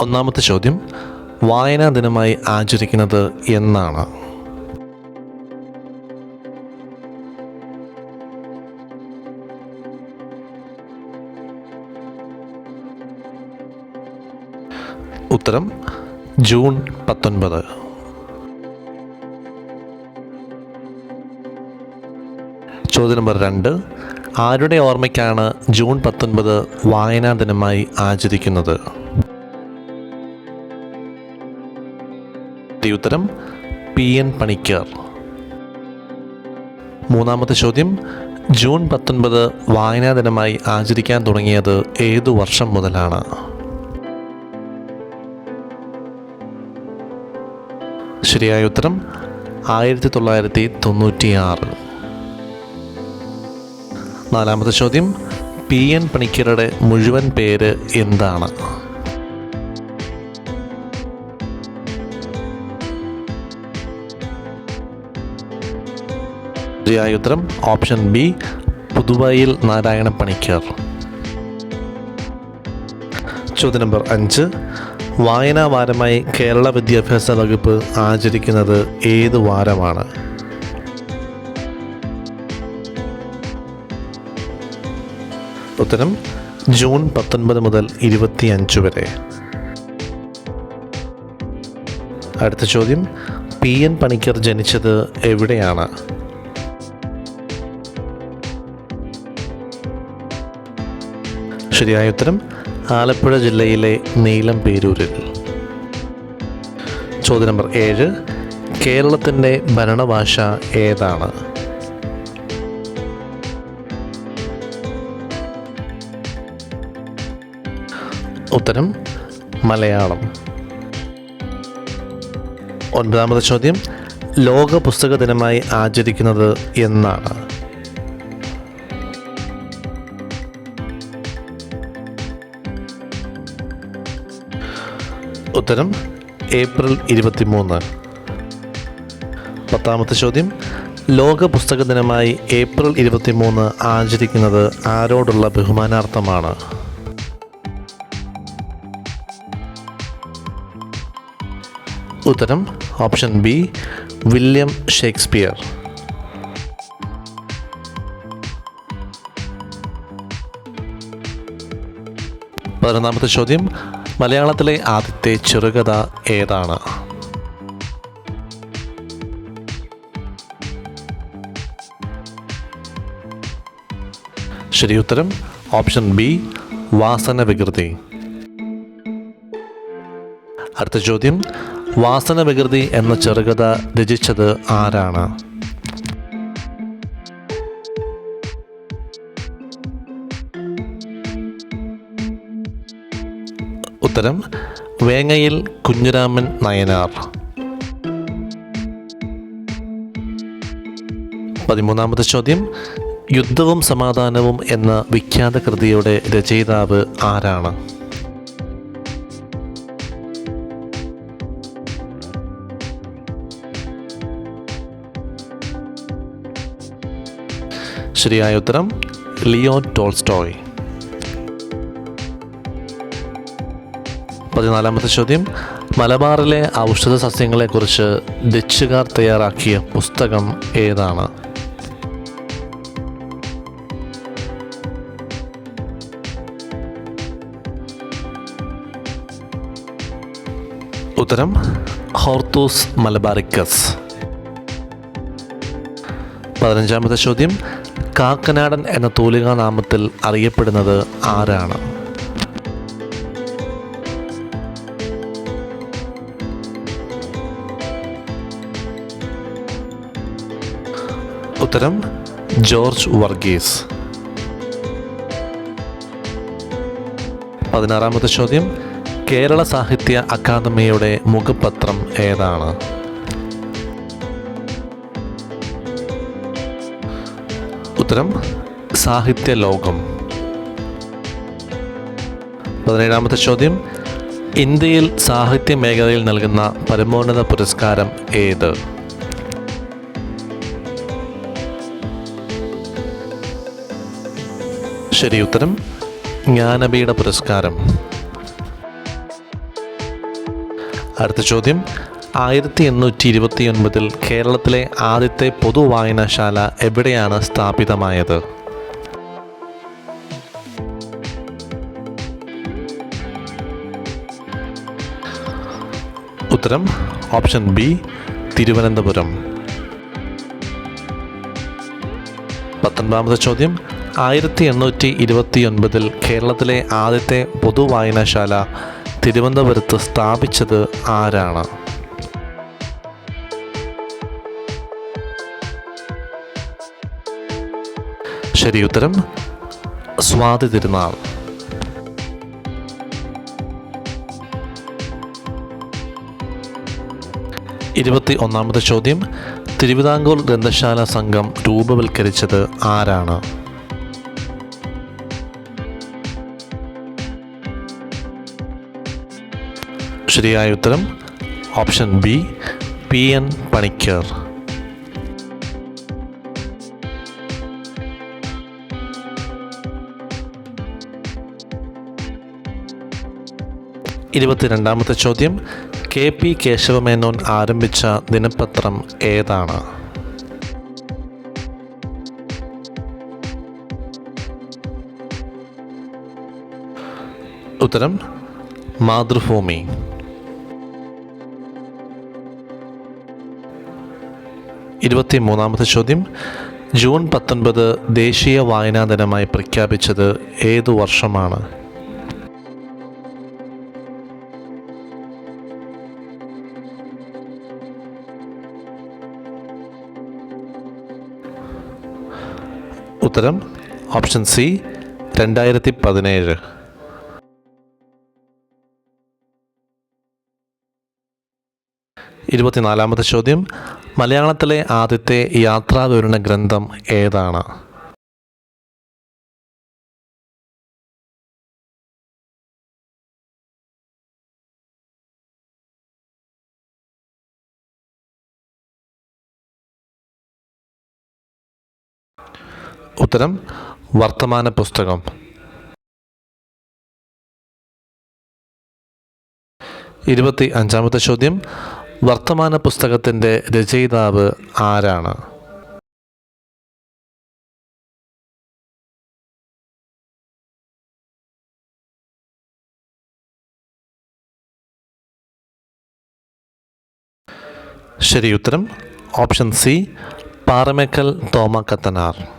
ഒന്നാമത്തെ ചോദ്യം വായനാ ദിനമായി ആചരിക്കുന്നത് എന്നാണ്. ഉത്തരം ജൂൺ പത്തൊൻപത്. ചോദ്യം നമ്പർ രണ്ട് ആരുടെ ഓർമ്മയ്ക്കാണ് ജൂൺ പത്തൊൻപത് വായനാ ദിനമായി ആചരിക്കുന്നത്? ഈ ഉത്തരം പി എൻ പണിക്കർ. മൂന്നാമത്തെ ചോദ്യം ജൂൺ പത്തൊൻപത് വായനാ ദിനമായി ആചരിക്കാൻ തുടങ്ങിയത് ഏതു വർഷം മുതലാണ്? ശരിയായ ഉത്തരം ആയിരത്തി തൊള്ളായിരത്തി തൊണ്ണൂറ്റി ആറ് നാലാമത്തെ ചോദ്യം പി എൻ പണിക്കരുടെ മുഴുവൻ പേര് എന്താണ്? ശരിയായ ഉത്തരം ഓപ്ഷൻ ബി പുതുവയിൽ നാരായണ പണിക്കർ. ചോദ്യ നമ്പർ അഞ്ച്. വായനാ വാരമായി കേരള വിദ്യാഭ്യാസ വകുപ്പ് ആചരിക്കുന്നത് ഏത് വാരമാണ്? ഉത്തരം ജൂൺ പത്തൊൻപത് മുതൽ ഇരുപത്തിയഞ്ച് വരെ. അടുത്ത ചോദ്യം പി എൻ പണിക്കർ ജനിച്ചത് എവിടെയാണ്? ശരിയായ ഉത്തരം ആലപ്പുഴ ജില്ലയിലെ നീലം പേരൂരിൽ. ചോദ്യം നമ്പർ ഏഴ് കേരളത്തിന്റെ ഭരണഭാഷ ഏതാണ്? ഉത്തരം മലയാളം. ഒൻപതാമത് ചോദ്യം ലോക പുസ്തക ദിനമായി ആചരിക്കുന്നത് എന്നാണ്. ഉത്തരം ഏപ്രിൽ ഇരുപത്തിമൂന്ന്. പത്താമത്തെ ചോദ്യം. ലോക പുസ്തക ദിനമായി ഏപ്രിൽ ഇരുപത്തിമൂന്ന് ആചരിക്കുന്നത് ആരോടുള്ള ബഹുമാനാർത്ഥമാണ്? ഉത്തരം ഓപ്ഷൻ ബി വില്യം ഷേക്സ്പിയർ. പതിനൊന്നാമത്തെ ചോദ്യം. മലയാളത്തിലെ ആദ്യത്തെ ചെറുകഥ ഏതാണ്? ശരിയുത്തരം ഓപ്ഷൻ ബി വാസന വികൃതി. അടുത്ത ചോദ്യം വാസന വികൃതി എന്ന ചെറുകഥ രചിച്ചത് ആരാണ്? ഉത്തരം വേങ്ങയിൽ കുഞ്ഞുരാമൻ നയനാർ. പതിമൂന്നാമത്തെ ചോദ്യം യുദ്ധവും സമാധാനവും എന്ന വിഖ്യാത കൃതിയുടെ രചയിതാവ് ആരാണ്? ശരിയായ ഉത്തരം ലിയോ ടോൾസ്റ്റോയ്. പതിനാലാമത്തെ ചോദ്യം. മലബാറിലെ ഔഷധ സസ്യങ്ങളെക്കുറിച്ച് ഡച്ചുകാർ തയ്യാറാക്കിയ പുസ്തകം ഏതാണ്? ഉത്തരം ഹോർത്തൂസ് മലബാറിക്കസ്. പതിനഞ്ചാമത്തെ ചോദ്യം കാക്കനാടൻ എന്ന തൂലികാ നാമത്തിൽ അറിയപ്പെടുന്നത് ആരാണ്? ഉത്തരം ജോർജ് വർഗീസ്. പതിനാറാമത്തെ ചോദ്യം കേരള സാഹിത്യ അക്കാദമിയുടെ മുഖപത്രം ഏതാണ്? ഉത്തരം സാഹിത്യ ലോകം. പതിനേഴാമത്തെ ചോദ്യം ഇന്ത്യയിൽ സാഹിത്യ മേഖലയിൽ നൽകുന്ന പരമോന്നത പുരസ്കാരം ഏത്? ശരി ഉത്തരം ജ്ഞാനപീഠ പുരസ്കാരം. അടുത്ത ചോദ്യം. ആയിരത്തി എണ്ണൂറ്റി ഇരുപത്തി ഒൻപതിൽ കേരളത്തിലെ ആദ്യത്തെ പൊതുവായനശാല എവിടെയാണ് സ്ഥാപിതമായത്? ഉത്തരം ഓപ്ഷൻ ബി തിരുവനന്തപുരം. പത്തൊൻപതാമത്തെ ചോദ്യം. ആയിരത്തി എണ്ണൂറ്റി ഇരുപത്തി ഒൻപതിൽ കേരളത്തിലെ ആദ്യത്തെ പൊതുവായനശാല തിരുവനന്തപുരത്ത് സ്ഥാപിച്ചത് ആരാണ്? ശരി ഉത്തരം സ്വാതി തിരുനാൾ. ഇരുപത്തി ഒന്നാമത്തെ ചോദ്യം തിരുവിതാംകൂർ ഗ്രന്ഥശാല സംഘം രൂപവൽക്കരിച്ചത് ആരാണ്? ശരിയായ ഉത്തരം option B P N Panicker. ഇരുപത്തിരണ്ടാമത്തെ ചോദ്യം കെ പി കേശവമേനോൻ ആരംഭിച്ച ദിനപത്രം ഏതാണ്? ഉത്തരം മാതൃഭൂമി. ഇരുപത്തി മൂന്നാമത്തെ ചോദ്യം. ജൂൺ പത്തൊൻപത് ദേശീയ വായനാ ദിനമായി പ്രഖ്യാപിച്ചത് ഏതു വർഷമാണ്? ഉത്തരം. ഓപ്ഷൻ സി രണ്ടായിരത്തി പതിനേഴ് ഇരുപത്തിനാലാമത്തെ ചോദ്യം. മലയാളത്തിലെ ആദ്യത്തെ യാത്രാവിവരണ ഗ്രന്ഥം ഏതാണ്? ഉത്തരം വർത്തമാന പുസ്തകം. ഇരുപത്തി അഞ്ചാമത്തെ ചോദ്യം. വർത്തമാന പുസ്തകത്തിന്റെ രചയിതാവ് ആരാണ്? ശരി ഉത്തരം ഓപ്ഷൻ സി പാറമേക്കൽ തോമ കത്തനാർ.